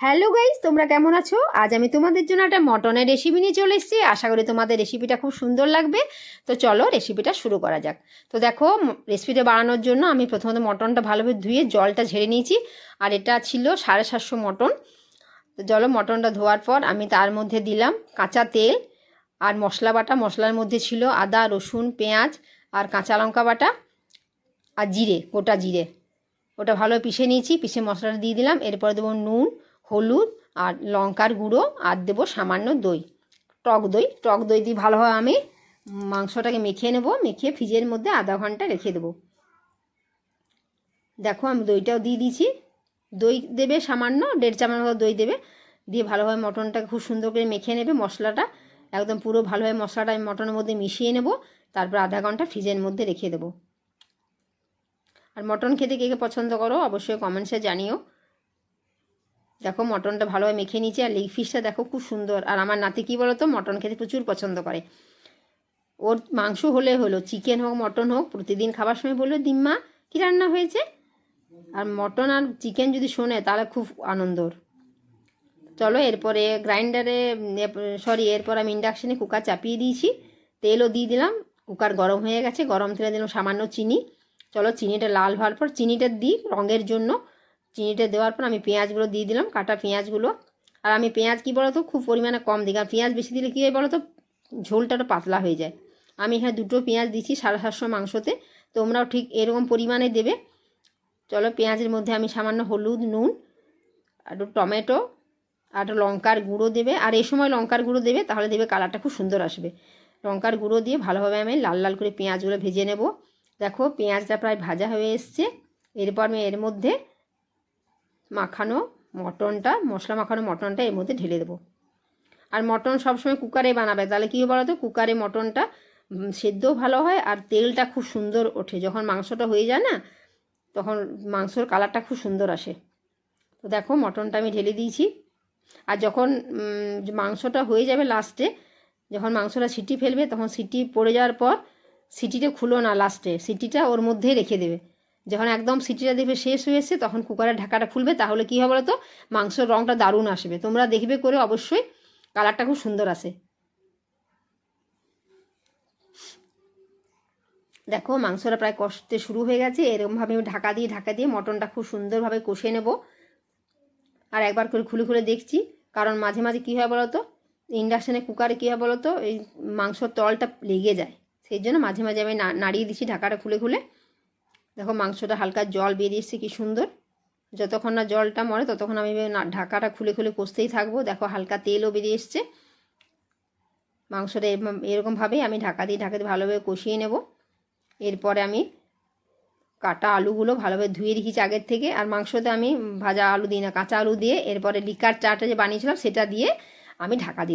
Hello guys, তোমরা কেমন আছো? আজ আমি তোমাদের জন্য একটা মটনের রেসিপি নিয়ে চলে এসেছি। আশা করি তোমাদের রেসিপিটা খুব সুন্দর লাগবে। তো চলো রেসিপিটা শুরু করা যাক। তো দেখো রেসিপিটা বানানোর জন্য আমি প্রথমত মটনটা ভালোভাবে ধুয়ে জলটা ঝেড়ে নিয়েছি। আর এটা ছিল সাড়ে সাতশো মটন। তো চলো মটনটা ধোয়ার পর আমি তার মধ্যে দিলাম কাঁচা তেল আর মশলা বাটা। মশলার মধ্যে ছিল আদা, রসুন, পেঁয়াজ আর কাঁচা লঙ্কা বাটা আর জিরে, গোটা জিরে। ওটা ভালো পিষে নিয়েছি, পিষে মশলাটা দিয়ে দিলাম। এরপরে দেবো নুন হলুদ আর লঙ্কার গুঁড়ো আর দেবো সামান্য দই। টক দই টক দই দিয়ে ভালোভাবে আমি মাংসটাকে মেখে নেব, মেখে ফ্রিজের মধ্যে আধা ঘণ্টা রেখে দেবো। দেখো আমি দইটাও দিয়ে দিয়েছি। দই দেবে সামান্য, দেড় চামচ মতো দই দেবে। দিয়ে ভালোভাবে মটনটাকে খুব সুন্দর করে মেখে নেবে মশলাটা। একদম পুরো ভালোভাবে মশলাটা আমি মটনের মধ্যে মিশিয়ে নেব। তারপর আধা ঘণ্টা ফ্রিজের মধ্যে রেখে দেবো। আর মটন খেতে কে কে পছন্দ করো অবশ্যই কমেন্টসে জানিও। দেখো, মটনটা ভালোভাবে মেখে নিয়েছি আর লেগ পিসটা দেখো খুব সুন্দর। আর আমার নাতি কী বলো তো মটন খেতে প্রচুর পছন্দ করে। ওর মাংস হলে হলো চিকেন হোক, মটন হোক, প্রতিদিন খাবার সময় বলল দিম্মা কী রান্না হয়েছে? আর মটন আর চিকেন যদি শোনে, তাহলে খুব আনন্দর চলো, এরপরে গ্রাইন্ডারে সরি এরপর আমি ইন্ডাকশানে কুকার চাপিয়ে দিয়েছি। তেলও দিয়ে দিলাম কুকার গরম হয়ে গেছে, গরম তেলে দিলাম সামান্য চিনি। চলো, চিনিটা লাল হওয়ার পর, চিনিটা দিই রঙের জন্য। চিনিটা দেওয়ার পর আমি পেঁয়াজগুলো দিয়ে দিলাম, কাটা পেঁয়াজগুলো। আর আমি পেঁয়াজ কী বলো তো খুব পরিমাণে কম দিই, কারণ পেঁয়াজ বেশি দিলে কী হয় বলো তো ঝোলটা পাতলা হয়ে যায়। আমি এখানে দুটো পেঁয়াজ দিচ্ছি সাড়ে সাতশো মাংসতে। তোমরাও ঠিক এরকম পরিমাণে দেবে। চলো পেঁয়াজের মধ্যে আমি সামান্য হলুদ, নুন, আর টমেটো, আর লঙ্কার গুঁড়ো দেবে। আর এই সময় লঙ্কার গুঁড়ো দেবে, তাহলে দেবে কালারটা খুব সুন্দর আসবে। লঙ্কার গুঁড়ো দিয়ে ভালোভাবে আমি লাল লাল করে পেঁয়াজগুলো ভেজে নেব। দেখো পেঁয়াজটা প্রায় ভাজা হয়ে এসছে। এরপর আমি এর মধ্যে মাখানো মটনটা, মশলা মাখানো মটনটা এর মধ্যে ঢেলে দেবো। আর মটন সবসময় কুকারে বানাবে। তাহলে কী বলো তো কুকারে মটনটা সেদ্ধও ভালো হয় আর তেলটা খুব সুন্দর ওঠে। যখন মাংসটা হয়ে যায় না, তখন মাংসর কালারটা খুব সুন্দর আসে। তো দেখো, মটনটা আমি ঢেলে দিয়েছি। আর যখন মাংসটা হয়ে যাবে লাস্টে যখন মাংসটা সিটি ফেলবে, তখন সিটি পড়ে যাওয়ার পর, সিটিটা খুলো না লাস্টে সিটিটা ওর মধ্যেই রেখে দেবে। যখন একদম সিটিটা দেখবে শেষ হয়ে এসছে, তখন কুকারের ঢাকাটা খুলবে, তাহলে কী হবে তো মাংসর রঙটা দারুণ আসবে। তোমরা দেখবে করে অবশ্যই কালারটা খুব সুন্দর আসে। দেখো, মাংসটা প্রায় কষতে শুরু হয়ে গেছে। এরকমভাবে আমি ঢাকা দিয়ে ঢাকা দিয়ে মটনটা খুব সুন্দরভাবে কষে নেব। আর একবার করে খুলে খুলে দেখছি। কারণ মাঝে মাঝে কী হয় বলো তো ইন্ডাকশানে কুকারে কী হয় বলো তো এই মাংসর তলটা লেগে যায়। সেই জন্য মাঝে মাঝে আমি নাড়িয়ে দিচ্ছি ঢাকাটা খুলে খুলে। দেখো মাংসটা হালকা জল বেরিয়ে এসছে, কি সুন্দর। যতক্ষণ না জলটা মরে, ততক্ষণ আমি ঢাকাটা খুলে খুলে কষতেই থাকব। দেখো হালকা তেলও বেরিয়ে এসছে। মাংসটা এরকম- এরকমভাবেই আমি ঢাকা দিয়ে ঢাকা দিয়ে ভালোভাবে কষিয়ে নেব। এরপরে আমি কাটা আলুগুলো ভালোভাবে ধুয়ে রেখেছি আগের থেকে। আর মাংসতে আমি ভাজা আলু দিই না, কাঁচা আলু দিয়ে। এরপরে লিকার চাটা যে বানিয়েছিলাম, সেটা দিয়ে আমি ঢাকা দিই